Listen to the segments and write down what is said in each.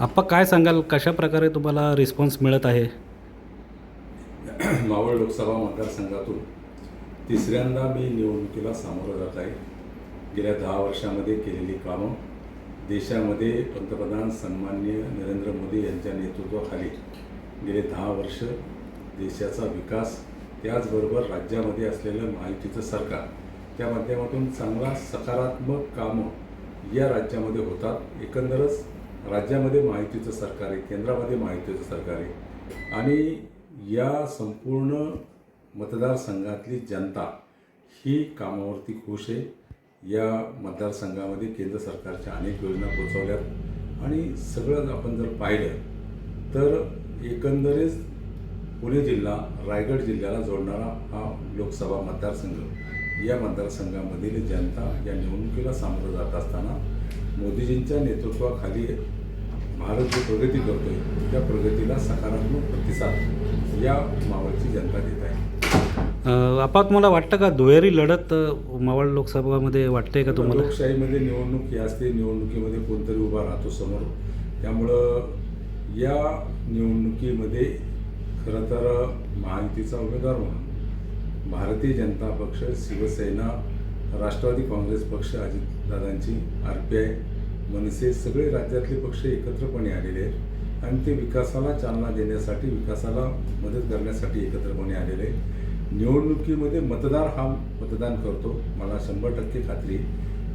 आप्पा काय सांगाल? कशा प्रकारे तुम्हाला रिस्पॉन्स मिळत आहे? मावळ लोकसभा मतदारसंघातून तिसऱ्यांदा मी निवडणुकीला सामोरं जात आहे. गेल्या दहा वर्षामध्ये केलेली कामं देशामध्ये पंतप्रधान सन्मान्य नरेंद्र मोदी यांच्या नेतृत्वाखाली गेले दहा वर्ष देशाचा विकास त्याचबरोबर राज्यामध्ये असलेलं महायुतीचं सरकार त्या माध्यमातून चांगला सकारात्मक कामं या राज्यामध्ये होतात. एकंदरच राज्यामध्ये माहितीचं सरकार आहे केंद्रामध्ये माहितीचं सरकार आहे. आणि या संपूर्ण मतदारसंघातली जनता ही कामावरती खुश आहे. या मतदारसंघामध्ये केंद्र सरकारच्या अनेक योजना पोचवल्यात आणि सगळं आपण जर पाहिलं तर एकंदरीत पुणे जिल्हा रायगड जिल्ह्याला जोडणारा हा लोकसभा मतदारसंघ. या मतदारसंघामधील जनता या निवडणुकीला सामोरं जात असताना मोदीजींच्या नेतृत्वाखाली भारत जी प्रगती करतोय त्या प्रगतीला सकारात्मक प्रतिसाद या मावळची जनता देत आहे. अ, आप्पा तुम्हाला वाटतं का दुहेरी लढत मावळ लोकसभामध्ये वाटते का तुम्हाला? लोकशाहीमध्ये निवडणूक ही असते निवडणुकीमध्ये कोणतरी उभा राहतो समोर. त्यामुळं या निवडणुकीमध्ये खरं तर महायुतीचा उमेदवार म्हणून भारतीय जनता पक्ष शिवसेना राष्ट्रवादी काँग्रेस पक्ष अजितदादांची आर पी आय मनसे सगळे राज्यातले पक्ष एकत्रपणे आलेले आहेत. आणि ते विकासाला चालना देण्यासाठी विकासाला मदत करण्यासाठी एकत्रपणे आलेले आहेत. निवडणुकीमध्ये मतदार हा मतदान करतो. मला शंभर टक्के खात्री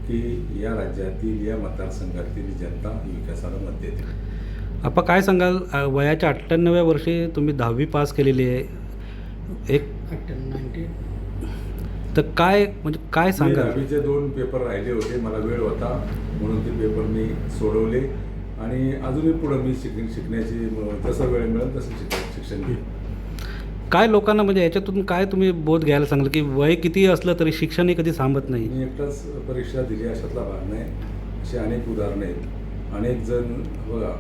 की या राज्यातील या मतदारसंघातील जनता ही विकासाला मत देते. आप्पा काय सांगाल? वयाच्या अठ्ठ्याण्णव्या वर्षी तुम्ही दहावी पास केलेली आहे. एक तर काय म्हणजे काय मी सांगाल? दहावीचे दोन पेपर राहिले होते मला वेळ होता म्हणून ते पेपर मी सोडवले. आणि अजूनही पुढं मी शिक शिकण्याची जसं वेळ मिळेल तसं शिक शिक्षण घेईन. काय लोकांना म्हणजे याच्यातून काय तुम्ही बोध घ्यायला सांगाल की वय किती असलं तरी शिक्षणही कधी थांबत नाही? मी एकटाच परीक्षा दिली अशातला भाग नाही. अशी अनेक उदाहरणं आहेत. अनेक जण बघा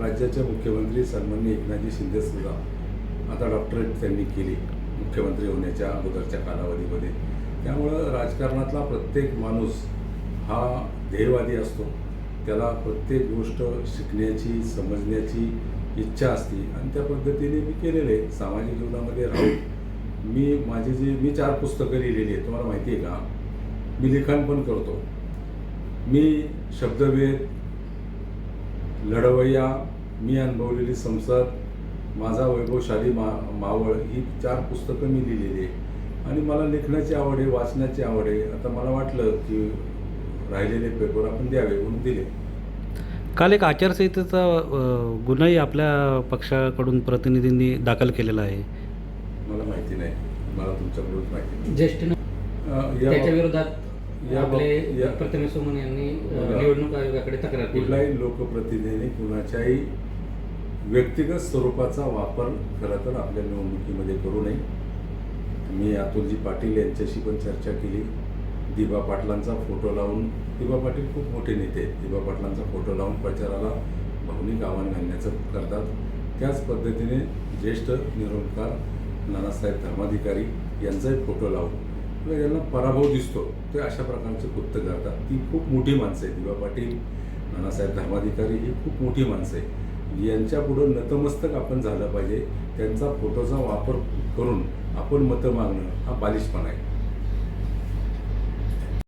राज्याचे मुख्यमंत्री सन्माननीय एकनाथजी शिंदे सुद्धा आता डॉक्टरेट त्यांनी केली. मुख्यमंत्री होण्याच्या अगोदरच्या कालावधीमध्ये. त्यामुळं राजकारणातला प्रत्येक माणूस हा ध्येयवादी असतो. त्याला प्रत्येक गोष्ट शिकण्याची समजण्याची इच्छा असते. आणि त्या पद्धतीने मी केलेले आहे. सामाजिक जीवनामध्ये राहून मी माझी जी मी चार पुस्तकं लिहिलेली आहेत. तुम्हाला माहिती आहे का? मी लिखाण पण करतो. मी शब्दभेद लढवय्या मी अनुभवलेली संसद माझा वैभवशाली मा मावळ ही चार पुस्तकं मी लिहिलेली आहे. आणि मला लेखनाची आवड आहे वाचनाची आवड आहे. आता मला वाटलं की राहिलेले पेपर आपण द्यावे म्हणून दिले. काल एक आचारसंहितेचा गुन्हाही आपल्या पक्षाकडून प्रतिनिधींनी दाखल केलेला आहे. मला माहिती नाही. मला तुमच्याकडून माहिती नाही. ज्येष्ठ त्याच्या विरोधात या आपले सोमन यांनी. निवडणूक आयोगाकडे तक्रार कुठलाही लोकप्रतिनिधीने कुणाच्याही व्यक्तिगत स्वरूपाचा वापर खरं तर आपल्या निवडणुकीमध्ये करू नये. मी अतुलजी पाटील यांच्याशी पण चर्चा केली. दिबा पाटलांचा फोटो लावून दिबा पाटील खूप मोठे नेते आहेत. दिबा पाटलांचा फोटो लावून प्रचाराला भावनिक आव्हान घालण्याचं करतात. त्याच पद्धतीने ज्येष्ठ निरोपकार नानासाहेब धर्माधिकारी यांचाही फोटो लावून किंवा यांना पराभव दिसतो ते अशा प्रकारचे कृत्य करतात. ती खूप मोठी माणसं आहेत. दिबा पाटील नानासाहेब धर्माधिकारी ही खूप मोठी माणसं आहे यांच्या पुढं नतमस्तक आपण झालं पाहिजे. त्यांचा फोटोचा वापर करून आपण मतं मागणं हा बालिशपणा आहे.